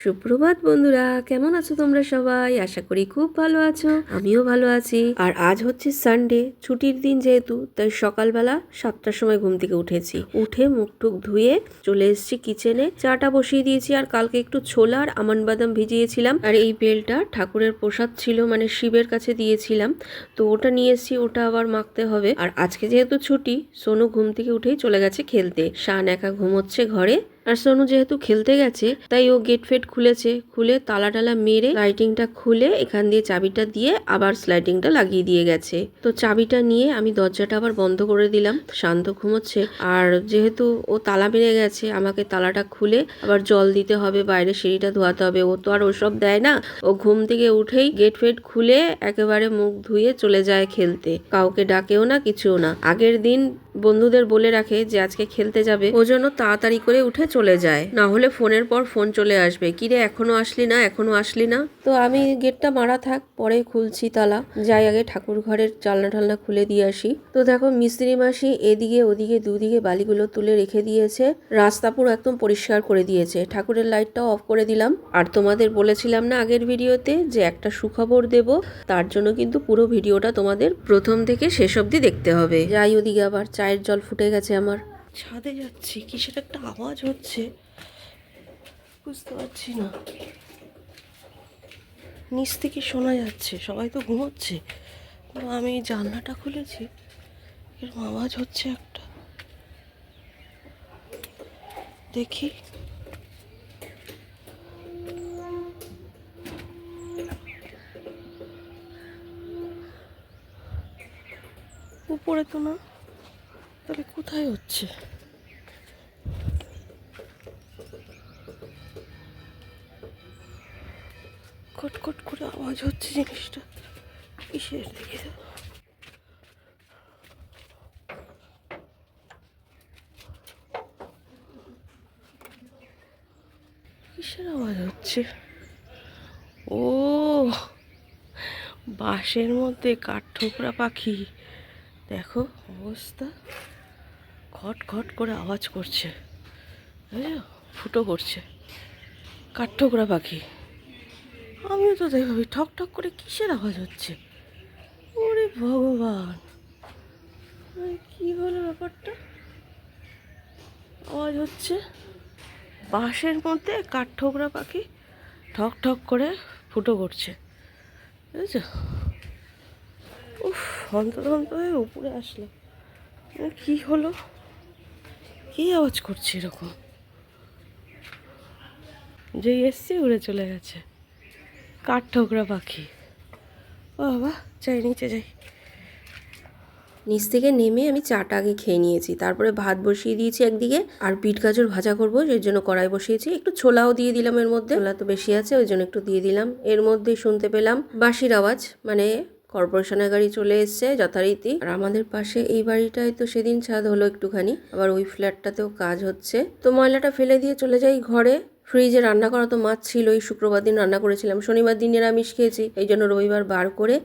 সুপ্রভাত বন্ধুরা, কেমন আছো তোমরা সবাই? আশা করি খুব ভালো আছো, আমিও ভালো আছি। আর আজ হচ্ছে সানডে ছুটির দিন যেহেতু, তাই সকালবেলা সাতটার সময় ঘুম থেকে উঠেছি। উঠে মুখ টুক ধুয়ে চলে এসেছি কিচেনে চাটা বসিয়ে দিয়েছি আর কালকে একটু ছোলা আর আমন্ড বাদাম ভিজিয়েছিলাম। আর এই বেলটা ঠাকুরের প্রসাদ ছিল মানে শিবের কাছে দিয়েছিলাম। তো ওটা নিয়ে এসেছি, ওটা আবার মাখতে হবে। আর আজকে যেহেতু ছুটি, সোনু ঘুম থেকে উঠেই চলে গেছে খেলতে। শান একা ঘুমোচ্ছে ঘরে। আর সোনু যেহেতু খেলতে গেছে, তাই ও গেট ফেট খুলেছে। খুলে তালা টালা মেরে লাইটিংটা খুলে এখান দিয়ে চাবিটা দিয়ে আবার স্লাইডিংটা লাগিয়ে দিয়ে গেছে। তো চাবিটা নিয়ে আমি দরজাটা আবার বন্ধ করে দিলাম। শান্ত ঘুমোচ্ছে। আর যেহেতু ও তালা মেরে গেছে, আমাকে তালাটা খুলে আবার জল দিতে হবে, বাইরে সিঁড়িটা ধোয়াতে হবে। ও তো আর ওসব দেয় না। ও ঘুম থেকে উঠেই গেট ফেট খুলে একেবারে মুখ ধুয়ে চলে যায় খেলতে। কাউকে ডাকেও না, কিছুও না। আগের দিন বন্ধুদের বলে রাখে যে আজকে খেলতে যাবে। ও জন্য তাড়াতাড়ি করে উঠে চলে যায়। না হলে ফোনের পর ফোন চলে আসবে। কিরে এখনও আসলি না? এখনও আসলি না? তো আমি গেটটা মারা থাক, পরে খুলছি তালা। যাই আগে ঠাকুর ঘরের জালনা টালনা খুলে দিয়ে আসি। তো দেখো মিস্ত্রি মাসি এদিকে ওদিকে দুদিকে বালিগুলো তুলে রেখে দিয়েছে। রাস্তা পুরো একদম পরিষ্কার করে দিয়েছে। ঠাকুরের লাইটটাও অফ করে দিলাম। আর তোমাদের বলেছিলাম না আগের ভিডিওতে যে একটা সুখবর দেব? তার জন্য কিন্তু পুরো ভিডিওটা তোমাদের প্রথম থেকে শেষ অবধি দেখতে হবে। যাই ওদিকে আবার চায়ের জল ফুটে গেছে আমার। ছাদে যাচ্ছি কিসের একটা আওয়াজ হচ্ছে? বুঝতে পারছি না। নিচ থেকে শোনা যাচ্ছে, সবাই তো ঘুমোচ্ছে। আমি জানলাটা খুলেছি, এরকম আওয়াজ হচ্ছে একটা। দেখি। উপরে তো না। তাহলে কোথায় হচ্ছে? কটকট করে আওয়াজ হচ্ছে জিনিসটা। কিসের দেখে কিসের আওয়াজ হচ্ছে? ও, বাঁশের মধ্যে কাঠঠোকরা পাখি। দেখো অবস্থা। খট খট করে আওয়াজ করছে। ফুটো করছে। কাঠঠোকরা পাখি। আমিও তো তাই ভাবি, ঠক ঠক করে কিসের আওয়াজ হচ্ছে? ওরে ভগবান। কি হলো ব্যাপারটা? আওয়াজ হচ্ছে বাঁশের মধ্যে কাঠঠোকরা পাখি ঠক ঠক করে ফুটো করছে। বুঝেছ উফ অন্তত অন্ত হয়ে উপরে আসলো। কি হলো? কি আওয়াজ করছে এরকম? যে এসছে উড়ে চলে গেছে। কাঠ ঠোকরা পাখি। ও বাবা, যাই, নিচে যাই। নিচ থেকে নেমে আমি চাটা আগে খেয়ে নিয়েছি। তারপরে ভাত বসিয়ে দিয়েছি একদিকে, আর পিট গাজর ভাজা করব, সেই জন্য কড়াই বসিয়েছি। একটু ছোলাও দিয়ে দিলাম এর মধ্যে। ছোলা তো বেশি আছে, ওই জন্য একটু দিয়ে দিলাম। এর মধ্যে শুনতে পেলাম বাঁশির আওয়াজ মানে কর্পোরেশনের গাড়ি চলে এসছে যথারীতি। আর আমাদের পাশে এই বাড়িটায় তো সেদিন ছাদ হলো একটুখানি, আবার ওই ফ্ল্যাটটাতেও কাজ হচ্ছে। তো ময়লাটা ফেলে দিয়ে চলে যাই ঘরে। ফ্রিজে রান্না করা তো মাছ ছিল এই শুক্রবার দিন রান্না করেছিলাম। শনিবার দিন নিরামিষ খেয়েছি, এই জন্য রবিবার বার করে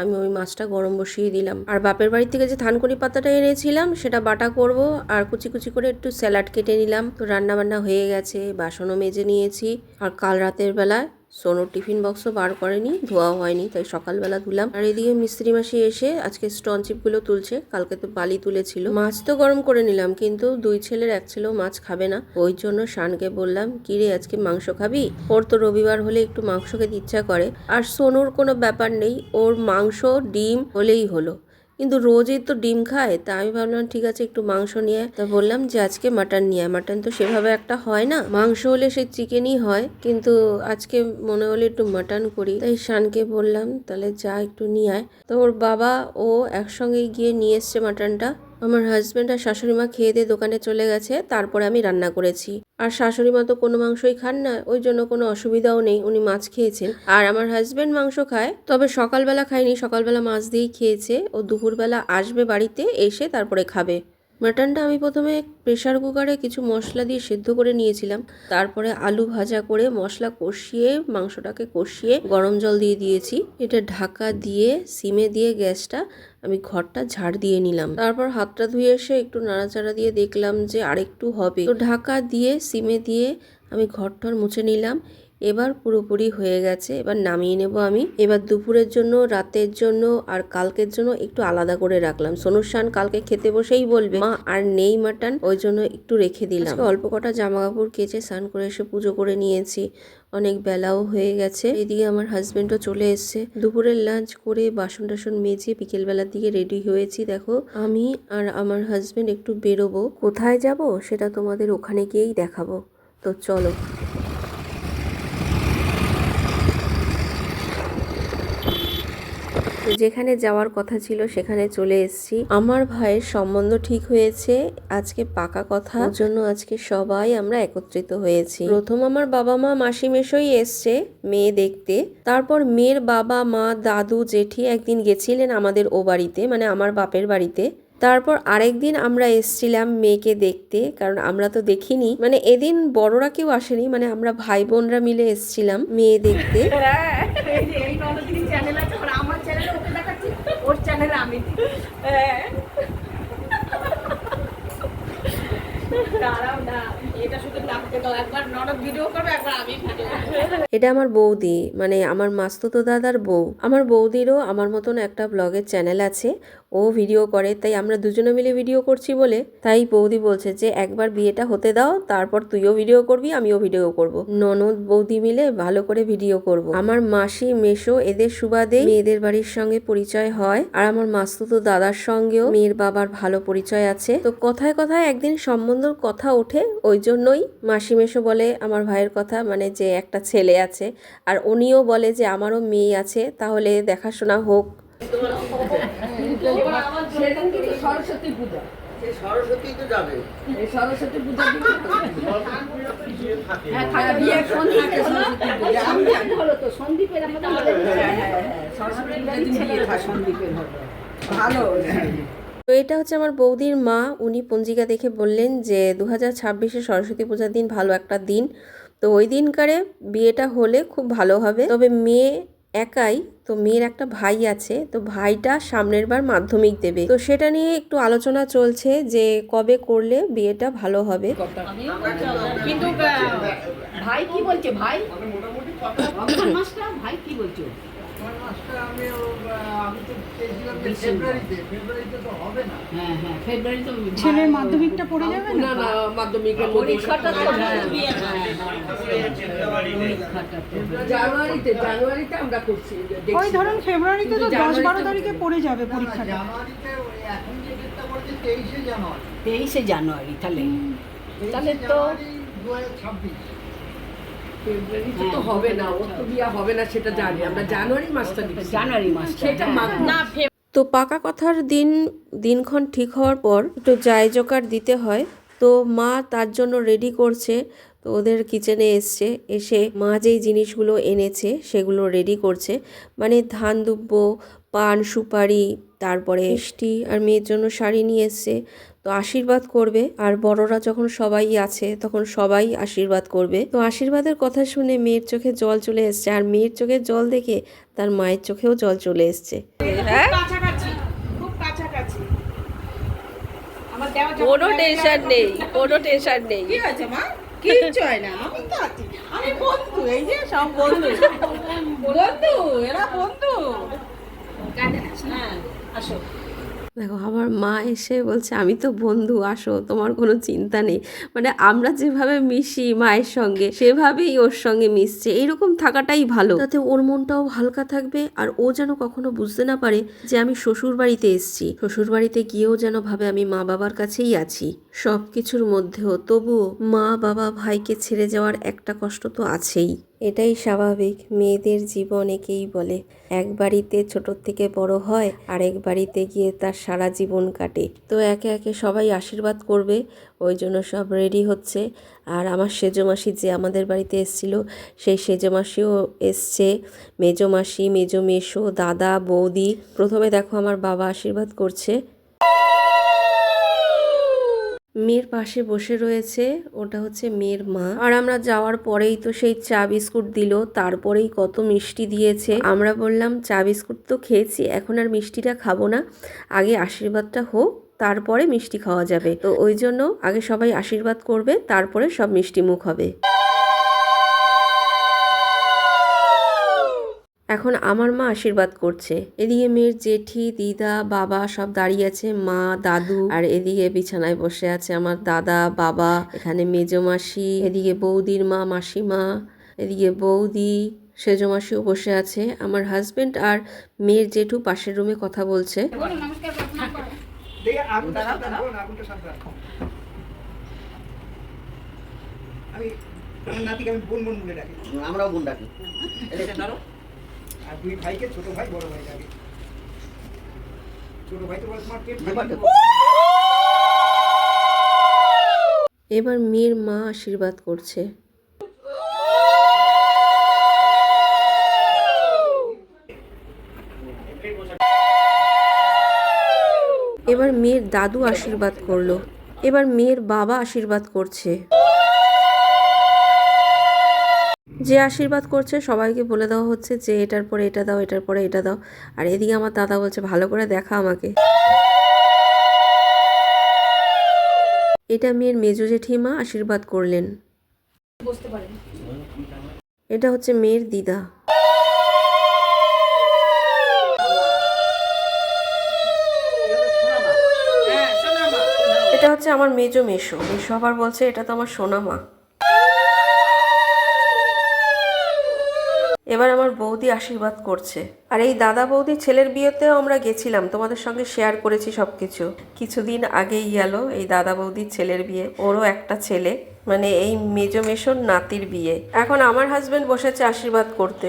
আমি ওই মাছটা গরম বসিয়ে দিলাম। আর বাপের বাড়ি থেকে যে থানকুনি পাতাটা এনেছিলাম, সেটা বাটা করব, আর কুচি কুচি করে একটু স্যালাড কেটে নিলাম। তো রান্না বান্না হয়ে গেছে, বাসনও মেজে নিয়েছি। আর কাল রাতের বেলায় সোনোর টিফিন বক্সও বার করেনি ধোয়া হয়নি, তাই সকালবেলা ধুলাম। আর এদিকে মিস্ত্রি মাসি এসে আজকে স্টন চিপগুলো তুলছে, কালকে তো বালি তুলেছিল। মাছ তো গরম করে নিলাম, কিন্তু দুই ছেলের এক ছেলেও মাছ খাবে না। ওই জন্য শানকে বললাম, কি রে, আজকে মাংস খাবি? ওর তো রবিবার হলে একটু মাংস খেতে ইচ্ছা করে। আর সোনুর কোনো ব্যাপার নেই, ওর মাংস, ডিম হলেই হলো। কিন্তু রোজই তো ডিম খায়, তা আমি ভাবলাম ঠিক আছে একটু মাংস নিয়ে। তা বললাম যে আজকে মাটন নিয়ে। মাটন তো সেভাবে একটা হয় না। মাংস হলে সে চিকেনই হয়, কিন্তু আজকে মনে হলে একটু মাটন করি। তাই শানকে বললাম, তাহলে যা একটু নিয়ে আয়। তো ওর বাবা ও একসঙ্গে গিয়ে নিয়ে এসছে মাটনটা। আমার হাজব্যান্ড আর শাশুড়ি মা খেয়ে দিয়ে দোকানে চলে গেছে, তারপরে আমি রান্না করেছি। আর শাশুড়ি মা তো কোনো মাংসই খান না, ওই জন্য কোনো অসুবিধাও নেই, উনি মাছ খেয়েছেন। আর আমার হাজব্যান্ড মাংস খায়, তবে সকালবেলা খায়নি, সকালবেলা মাছ দিয়েই খেয়েছে। ও দুপুরবেলা আসবে বাড়িতে, এসে তারপরে খাবে। মাটনটা আমি প্রথমে প্রেসার কুকারে কিছু মশলা দিয়ে সেদ্ধ করে নিয়েছিলাম। তারপরে আলু ভাজা করে মশলা কষিয়ে, মাংসটাকে কষিয়ে গরম জল দিয়ে দিয়েছি। এটা ঢাকা দিয়ে, সিমে দিয়ে গ্যাসটা আমি ঘরটা ঝাড় দিয়ে নিলাম। তারপর হাতটা ধুয়ে এসে একটু নাড়াচাড়া দিয়ে দেখলাম যে আরেকটু হবে। তো ঢাকা দিয়ে, সিমে দিয়ে আমি ঘরটর মুছে নিলাম। এবার পুরোপুরি হয়ে গেছে, এবার নামিয়ে নেব আমি। এবার দুপুরের জন্য, রাতের জন্য আর কালকের জন্য একটু আলাদা করে রাখলাম। সোনুশান কালকে খেতে বসেই বলবে, মা, আর নেই মাটন, ওই জন্য একটু রেখে দিলাম। অল্প কটা জামা কাপড় কেচে স্নান করে এসে পুজো করে নিয়েছি। অনেক বেলাও হয়ে গেছে। এদিকে আমার হাজবেন্ডও চলে এসেছে। দুপুরের লাঞ্চ করে বাসন টাসন মেজে বিকেল বেলার দিকে রেডি হয়েছি। দেখো, আমি আর আমার হাজবেন্ড একটু বেরোবো। কোথায় যাব সেটা তোমাদের ওখানে গিয়েই দেখাবো। তো চলো। তো যেখানে যাওয়ার কথা ছিল সেখানে চলে এসেছি। আমার ভাইয়ের সম্বন্ধ ঠিক হয়েছে। আজকে পাকা কথা। জন্য আজকে সবাই আমরা একত্রিত হয়েছি। প্রথম আমার বাবা মা মাসি মেশোই এসছে মেয়ে দেখতে। তারপর মেয়ের বাবা, মা, দাদু, জেঠি একদিন গেছিলেন আমাদের ও বাড়িতে মানে আমার বাপের বাড়িতে। তারপর আরেকদিন আমরা এসছিলাম মেয়েকে দেখতে, কারণ আমরা তো দেখিনি। মানে এদিন বড়রা কেউ আসেনি মানে আমরা ভাই বোনরা মিলে এসছিলাম মেয়ে দেখতে এই যে এই ননদিনী চ্যানেল আছে ওর আমার চ্যানেলে ওকে দেখাচ্ছি ওর চ্যানেলে আমি দাঁড়াও না এটা শুধু ডাকতে দাও একবার ননদ ভিডিও করবে একবার আমি ভিডিও এটা আমার বৌদি মানে আমার মাস্তুতো দাদার বউ। আমার বৌদিরও আমার মতন একটা ব্লগের চ্যানেল আছে। ও ভিডিও করে, তাই আমরা দুজনে মিলে ভিডিও করছি বলে। তাই বৌদি বলছে যে, একবার বিয়েটা হতে দাও, তারপর তুইও ভিডিও করবি, আমিও ভিডিও করব। ননদ বৌদি মিলে ভালো করে ভিডিও করব। আমার মাসি মেশো এদের সুবাদে মেয়েদের বাড়ির সঙ্গে পরিচয় হয়, আর আমার মাস্তুতো দাদার সঙ্গেও মেয়ের বাবার ভালো পরিচয় আছে। তো কথায় কথায় একদিন সম্বন্ধর কথা ওঠে, ওই জন্যই মাসি মেশো বলে, আমার ভাইয়ের কথা মানে যে একটা ছেলে আছে, আর উনিও বলে যে, আমারও মেয়ে আছে, তাহলে দেখাশোনা হোক। কিন্তু সরস্বতী পূজা। সরস্বতী তো যাবে। এই সরস্বতী পূজা হ্যাঁ থাকে বিয়ে সন্ধ্যা সরস্বতী পূজা। আমি জানি হলো তো সন্দীপের আমাদের সরস্বতী পূজার দিন বিয়ে থাকে। সন্দীপের হবে। ভালো তো এটা হচ্ছে আমার বৌদির মা। উনি পঞ্জিকা দেখে বললেন যে দু হাজার ছাব্বিশে সরস্বতী পূজার দিন ভালো একটা দিন। তো ওই দিনকারে বিয়েটা হলে খুব ভালো হবে। তবে মেয়ে একাই তো মেয়ের একটা ভাই আছে তো ভাইটা সামনের বার মাধ্যমিক দেবে। তো সেটা নিয়ে একটু আলোচনা চলছে যে কবে করলে বিয়েটা ভালো হবে। ভাই কি বলছে? ভাই? ভাই কি বলছে? হ্যাঁ হ্যাঁ ফেব্রুয়ারি তো ছেলের মাধ্যমিকটা পড়ে যাবে না না মাধ্যমিকের পরীক্ষাটা জানুয়ারিতে জানুয়ারিতে আমরা করছি দেখছি। ওই ধরুন ফেব্রুয়ারিতে তো দশ বারো তারিখে পড়ে যাবে পরীক্ষাটা জানুয়ারিতে ওই এখন যে ডেটটা বলছে তেইশে জানুয়ারি তাহলে তাহলে তো দু হাজার ছাব্বিশ ফেব্রুয়ারিতে তো হবে না ওর তো বিয়া হবে না সেটা জানি আমরা জানুয়ারি মাসটা দিচ্ছি জানুয়ারি মাস সেটা মাঘ মাস। তো পাকা কথার দিন দিনক্ষণ ঠিক হওয়ার পর একটু জায় জোকার দিতে হয়। তো মা তার জন্য রেডি করছে তো ওদের কিচেনে এসছে এসে মা যেই জিনিসগুলো এনেছে সেগুলো রেডি করছে। মানে ধান দুব্ব পান সুপারি তারপরে মিষ্টি আর মেয়ের জন্য শাড়ি নিয়ে এসছে। তো আশীর্বাদ করবে। আর বড়রা যখন সবাই আছে তখন সবাই আশীর্বাদ করবে। তো আশীর্বাদের কথা শুনে মেয়ের চোখে জল চলে এসছে। আর মেয়ের চোখে জল দেখে তার মায়ের চোখেও জল চলে এসছে। কাছাকাছি কোনো টেনশন নেই কোনো টেনশন নেই। কি হয়েছে মা? কিচ্ছু হয় না আমি তো আছি। আমি বন্ধু এই যে সব বন্ধু। বন্ধু এরা বন্ধু। হ্যাঁ আসো। দেখো, আমার মা এসে বলছে, আমি তো বন্ধু, আসো, তোমার কোনো চিন্তা নেই। মানে আমরা যেভাবে মিশি মায়ের সঙ্গে, সেভাবেই ওর সঙ্গে মিশছে। এইরকম থাকাটাই ভালো। তাতে ওর মনটাও হালকা থাকবে আর ও যেন কখনো বুঝতে না পারে যে আমি শ্বশুর বাড়িতে এসেছি। শ্বশুর বাড়িতে গিয়েও যেন ভাবে আমি মা বাবার কাছেই আছি। সব কিছুর মধ্যেও তবুও মা, বাবা, ভাইকে ছেড়ে যাওয়ার একটা কষ্ট তো আছেই। এটাই স্বাভাবিক। মেয়েদের জীবন একেই বলে। এক বাড়িতে ছোট থেকে বড় হয়, আরেক বাড়িতে গিয়ে তার সারা জীবন কাটে। তো একে একে সবাই আশীর্বাদ করবে, ওই জন্য সব রেডি হচ্ছে। আর আমার সেজো মাসি যে আমাদের বাড়িতে এসেছিল, সেই সেজো মাসিও এসছে। মেজো মাসি মেজো মেশো দাদা, বৌদি, প্রথমে দেখো আমার বাবা আশীর্বাদ করছে। মেয়ের পাশে বসে রয়েছে, ওটা হচ্ছে মেয়ের মা। আর আমরা যাওয়ার পরেই তো সেই চা বিস্কুট দিল, তারপরেই কত মিষ্টি দিয়েছে। আমরা বললাম, চা বিস্কুট তো খেয়েছি, এখন আর মিষ্টিটা খাব না। আগে আশীর্বাদটা হোক, তারপরে মিষ্টি খাওয়া যাবে। তো ওই জন্য আগে সবাই আশীর্বাদ করবে, তারপরে সব মিষ্টি মুখ হবে। এখন আমার মা আশীর্বাদ করছে। এদিকে মেয়ের জেঠি দিদা বাবা সব দাঁড়িয়ে আছে মা দাদু। আর এদিকে বিছানায় বসে আছে আমার দাদা বাবা এখানে মেজো মাসি এদিকে বৌদির মা মাসিমা এদিকে বৌদি সেজো মাসিও বসে আছে। আমার হাজবেন্ড আর মেয়ের জেঠু পাশের রুমে কথা বলছে। আমি নাতিকে আমি বোন বোন বলে ডাকি। আমরাও বোন ডাকি। আর দুই ভাইকে ছোট ভাই, বড় ভাই ছোট ভাই তো বলে তোমার। এবার মেয়ের মা আশীর্বাদ করছে। এবার মেয়ের দাদু আশীর্বাদ করল। এবার মেয়ের বাবা আশীর্বাদ করছে। যে আশীর্বাদ করছে সবাইকে বলে দেওয়া হচ্ছে যে এটার পরে এটা দাও এটার পরে এটা দাও। আর এদিকে আমার দাদা বলছে ভালো করে দেখা আমাকে। এটা মেয়ের মেজো জেঠিমা আশীর্বাদ করলেন। এটা হচ্ছে মেয়ের দিদা। হ্যাঁ এটা হচ্ছে আমার মেজো মেশো মেশো আবার বলছে এটা তো আমার সোনা এবার আমার বৌদি আশীর্বাদ করছে। আর এই দাদা বৌদি ছেলের বিয়েতেও আমরা গেছিলাম। তোমাদের সঙ্গে শেয়ার করেছি সব কিছু কিছুদিন আগেই গেল এই দাদা বৌদির ছেলের বিয়ে ওরও একটা ছেলে। মানে এই মেজো মেশোর নাতির বিয়ে। এখন আমার হাজবেন্ড বসেছে আশীর্বাদ করতে।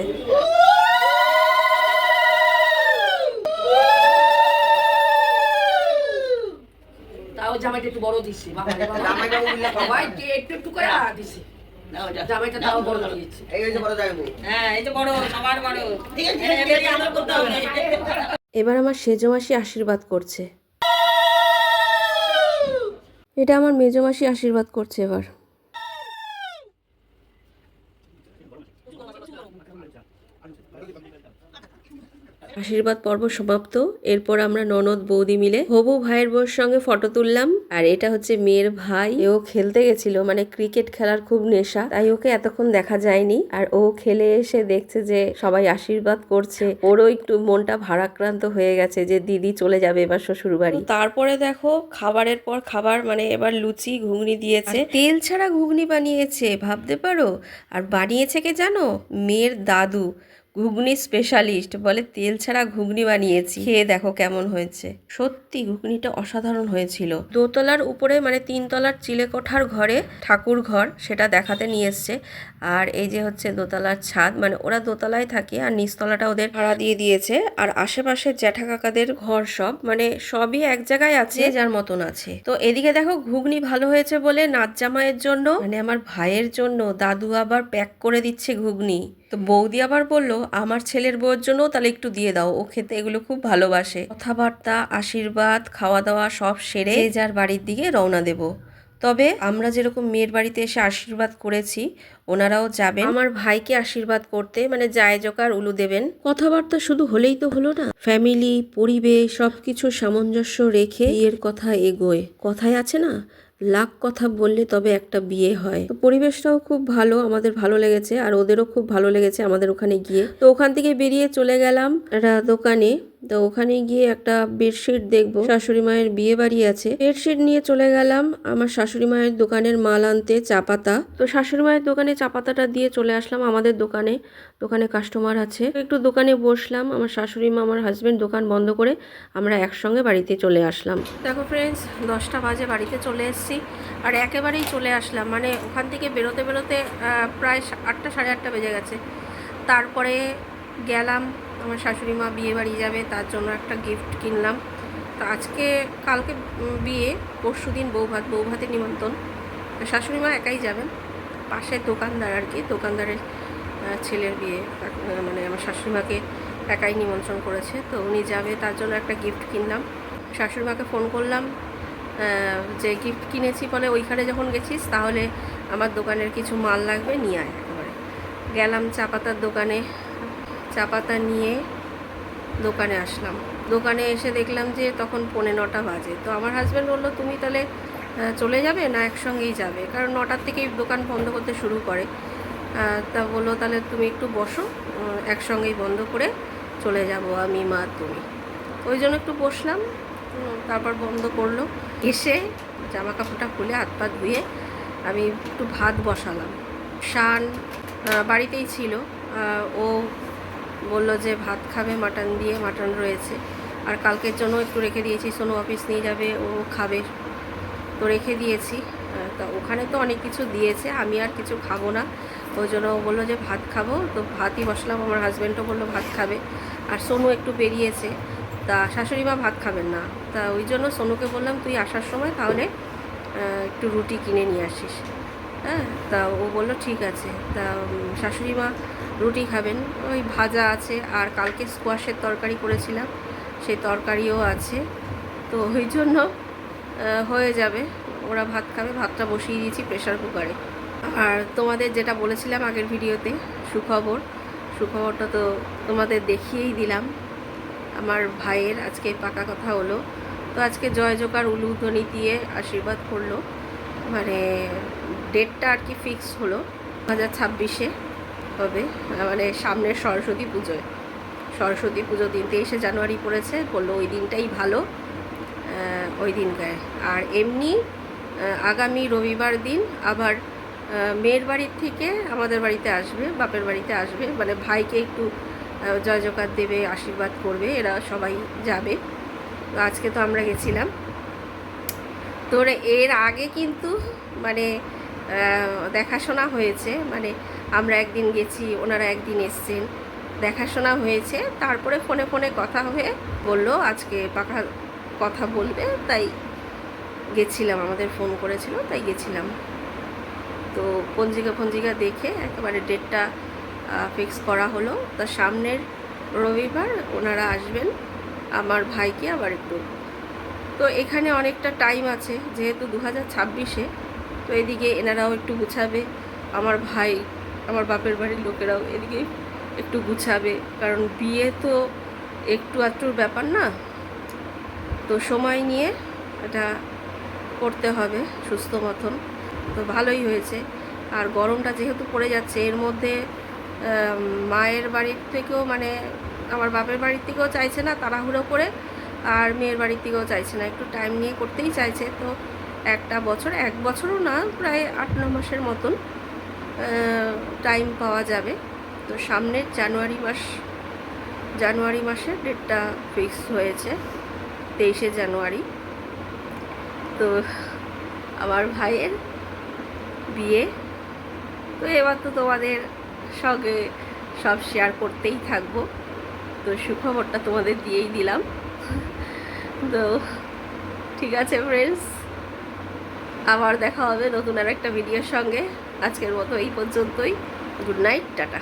তাও জামাইটা একটু বড় দিছি বাবা একটু একটু করে দিছি। জামাইটা তাও বড় এই হচ্ছে বড় জামাইবু। হ্যাঁ এই তো বড় সবার বড়। ঠিক আছে করতে হবে। এবার আমার সেজো মাসি আশীর্বাদ করছে। এটা আমার মেজো মাসি আশীর্বাদ করছে এবার। আশীর্বাদ পর্ব সমাপ্ত। এরপর আমরা ননদ বৌদি মিলে হবু ভাইয়ের বউর সঙ্গে ফটো তুললাম। আর এটা হচ্ছে মেয়ের ভাই। এও খেলতে গেছিল মানে ক্রিকেট খেলার খুব নেশা। তাই ওকে এতক্ষণ দেখা যায়নি। আর ও খেলে এসে দেখছে যে সবাই আশীর্বাদ করছে। ওরও একটু মনটা ভারাক্রান্ত হয়ে গেছে যে দিদি চলে যাবে এবার শ্বশুর বাড়ি তারপরে দেখো খাবারের পর খাবার মানে এবার লুচি ঘুগনি দিয়েছে। তেল ছাড়া ঘুগনি বানিয়েছে ভাবতে পারো? আর বানিয়েছে কে জানো? মেয়ের দাদু। ঘুগনি স্পেশালিস্ট বলে, তেল ছাড়া ঘুগনি বানিয়েছি। খেয়ে দেখো কেমন হয়েছে। সত্যি, ঘুগনিটা অসাধারণ হয়েছিল। দোতলার উপরে মানে তিনতলার চিলেকোঠার ঘরে ঠাকুর ঘর সেটা দেখাতে নিয়ে এসছে। আর এই যে হচ্ছে দোতলার ছাদ মানে ওরা দোতলায় থাকে আর নিচতলাটা ওদের ভাড়া দিয়ে দিয়েছে। আর আশেপাশে জ্যাঠা কাকাদের ঘর সব মানে সবই এক জায়গায় আছে। যার মতন আছে। তো এদিকে দেখো ঘুগনি ভালো হয়েছে বলে নাচ জামাইয়ের জন্য মানে আমার ভাইয়ের জন্য দাদু আবার প্যাক করে দিচ্ছে ঘুগনি। তো বৌদি আবার বলল আমার ছেলের বউয়ের জন্য তাহলে একটু দিয়ে দাও ও খেতে এগুলো খুব ভালোবাসে। কথাবার্তা আশীর্বাদ খাওয়া দাওয়া সব সেরে যার বাড়ির দিকে রওনা দেব। তবে আমরা যেরকম মেয়ের বাড়িতে এসে আশীর্বাদ করেছি, ওনারাও যাবেন। আমার ভাইকে আশীর্বাদ করতে মানে জায় জোকার উলু দেবেন। কথাবার্তা শুধু হলেই তো হলো না। ফ্যামিলি, পরিবেশ, সবকিছু সামঞ্জস্য রেখে বিয়ের কথা এগোয়। কথায় আছে না, লাখ কথা বললে তবে একটা বিয়ে হয়। তো পরিবেশটাও খুব ভালো, আমাদের ভালো লেগেছে, আর ওদেরও খুব ভালো লেগেছে আমাদের ওখানে গিয়ে। তো ওখান থেকে বেরিয়ে চলে গেলাম একটা দোকানে। তো ওখানে গিয়ে একটা বেডশিট দেখব। শাশুড়ি মায়ের বিয়ে বাড়ি আছে। বেডশিট নিয়ে চলে গেলাম আমার শাশুড়ি মায়ের দোকানের মাল আনতে চা পাতা। তো শাশুড়ি মায়ের দোকানে চা পাতাটা দিয়ে চলে আসলাম আমাদের দোকানে। দোকানে কাস্টমার আছে। একটু দোকানে বসলাম। আমার শাশুড়ি মা, আমার হাজব্যান্ড দোকান বন্ধ করে আমরা একসঙ্গে বাড়িতে চলে আসলাম। দেখো ফ্রেন্ডস দশটা বাজে বাড়িতে চলে এসেছি। আর একেবারেই চলে আসলাম। মানে ওখান থেকে বেরোতে বেরোতে প্রায় আটটা সাড়ে আটটা বেজে গেছে। তারপরে গেলাম আমার শাশুড়ি মা বিয়ে বাড়ি যাবে, তার জন্য একটা গিফট কিনলাম। তো আজকে, কালকে বিয়ে, পরশু দিন বৌভাত বৌভাতের নিমন্ত্রণ। শাশুড়ি মা একাই যাবেন। পাশের দোকানদার আর কি, দোকানদারের ছেলের বিয়ে। মানে আমার শাশুড়ি মাকে একাই নিমন্ত্রণ করেছে। তো উনি যাবে, তার জন্য একটা গিফট কিনলাম। শাশুড়ি মাকে ফোন করলাম যে গিফট কিনেছি বলে ওইখানে যখন গেছিস, তাহলে আমার দোকানের কিছু মাল লাগবে, নিয়ে আয় একেবারে। গেলাম চা পাতার দোকানে চা পাতা নিয়ে দোকানে আসলাম। দোকানে এসে দেখলাম যে তখন পৌনে নটা বাজে। তো আমার হাজব্যান্ড বলল, তুমি তাহলে চলে যাবে না একসঙ্গেই যাবে? কারণ নটার থেকেই দোকান বন্ধ করতে শুরু করে। তা বলল, তাহলে তুমি একটু বসো একসঙ্গেই বন্ধ করে চলে যাব আমি, মা, তুমি। ওই জন্য একটু বসলাম তারপর বন্ধ করল। এসে জামা কাপড়টা খুলে হাত পা ধুয়ে আমি একটু ভাত বসালাম। শান বাড়িতেই ছিল। ও বলল যে ভাত খাবে, মাটন দিয়ে মাটন রয়েছে। আর কালকের জন্য একটু রেখে দিয়েছি, সোনু অফিস নিয়ে যাবে, ও খাবে। তো রেখে দিয়েছি। তা ওখানে তো অনেক কিছু দিয়েছে, আমি আর কিছু খাব না। ওই জন্য ও বলল যে ভাত খাব, তো ভাতই বসলাম, আমার হাজব্যান্ডও বলল ভাত খাবে। আর সোনু একটু বেরিয়েছে, তা শাশুড়ি মা ভাত খাবেন না। তা ওই জন্য সোনুকে বললাম, তুই আসার সময় তাহলে একটু রুটি কিনে নিয়ে আসিস। হ্যাঁ তা ও বলল, ঠিক আছে। তা শাশুড়ি মা রুটি খাবেন। ওই ভাজা আছে, আর কালকে স্কোয়াশের তরকারি করেছিলাম, সেই তরকারিও আছে। তো ওই জন্য হয়ে যাবে। ওরা ভাত খাবে, ভাতটা বসিয়ে দিয়েছি প্রেশার কুকারে আর তোমাদের যেটা বলেছিলাম আগের ভিডিওতে, সুখবর, সুখবরটা তো তোমাদের দেখিয়েই দিলাম। আমার ভাইয়ের আজকে পাকা কথা হলো। তো আজকে জয় জোকার উলুধ্বনি দিয়ে আশীর্বাদ করল। মানে ডেটটা আর কি ফিক্স হলো দু হাজার ছাব্বিশে। হবে মানে সামনের সরস্বতী পুজোয়। সরস্বতী পুজো দিন তেইশে জানুয়ারি পড়েছে, বলল ওই দিনটাই ভালো ওই দিনটায়। আর এমনি আগামী রবিবার দিন আবার মেয়ের বাড়ির থেকে আমাদের বাড়িতে আসবে, বাপের বাড়িতে আসবে মানে ভাইকে একটু জয় জকাত দেবে, আশীর্বাদ করবে, এরা সবাই যাবে। তো আজকে তো আমরা গেছিলাম। তোর এর আগে কিন্তু মানে দেখাশোনা হয়েছে মানে আমরা একদিন গেছি, ওনারা একদিন এসছেন, দেখাশোনা হয়েছে, তারপরে ফোনে ফোনে কথা হয়ে বলল, আজকে পাকা কথা বলবে, তাই গেছিলাম, আমাদের ফোন করেছিল, তাই গেছিলাম। তো পঞ্জিকা পঞ্জিকা দেখে একেবারে ডেটটা ফিক্স করা হলো, তা সামনের রবিবার ওনারা আসবেন, আমার ভাইকে আবার একটু। তো এখানে অনেকটা টাইম আছে, যেহেতু দু হাজার ছাব্বিশে তো এদিকে এনারাও একটু গুছাবে, আমার ভাই, আমার বাপের বাড়ির লোকেরাও এদিকে একটু গুছাবে। কারণ বিয়ে তো একটু আধটুর ব্যাপার না, তো সময় নিয়ে এটা করতে হবে সুস্থ মতন। তো ভালোই হয়েছে। আর গরমটা যেহেতু পড়ে যাচ্ছে, এর মধ্যে মায়ের বাড়ির থেকেও মানে আমার বাপের বাড়ির থেকেও চাইছে না তাড়াহুড়ো করে, আর মেয়ের বাড়ির থেকেও চাইছে না। একটু টাইম নিয়ে করতেই চাইছে। তো একটা বছর, এক বছরও না, প্রায় আট, ন মাসের মতন টাইম পাওয়া যাবে। তো সামনের জানুয়ারি মাস, জানুয়ারি মাসের ডেটটা ফিক্স হয়েছে, তেইশে জানুয়ারি। তো আমার ভাইয়ের বিয়ে। তো এবার তো তোমাদের সঙ্গে সব শেয়ার করতেই থাকব। তো সুখবরটা তোমাদের দিয়েই দিলাম। তো ঠিক আছে ফ্রেন্ডস আবার দেখা হবে নতুন আর একটা ভিডিওর সঙ্গে। আজকের মতো এই পর্যন্তই। Good night tata.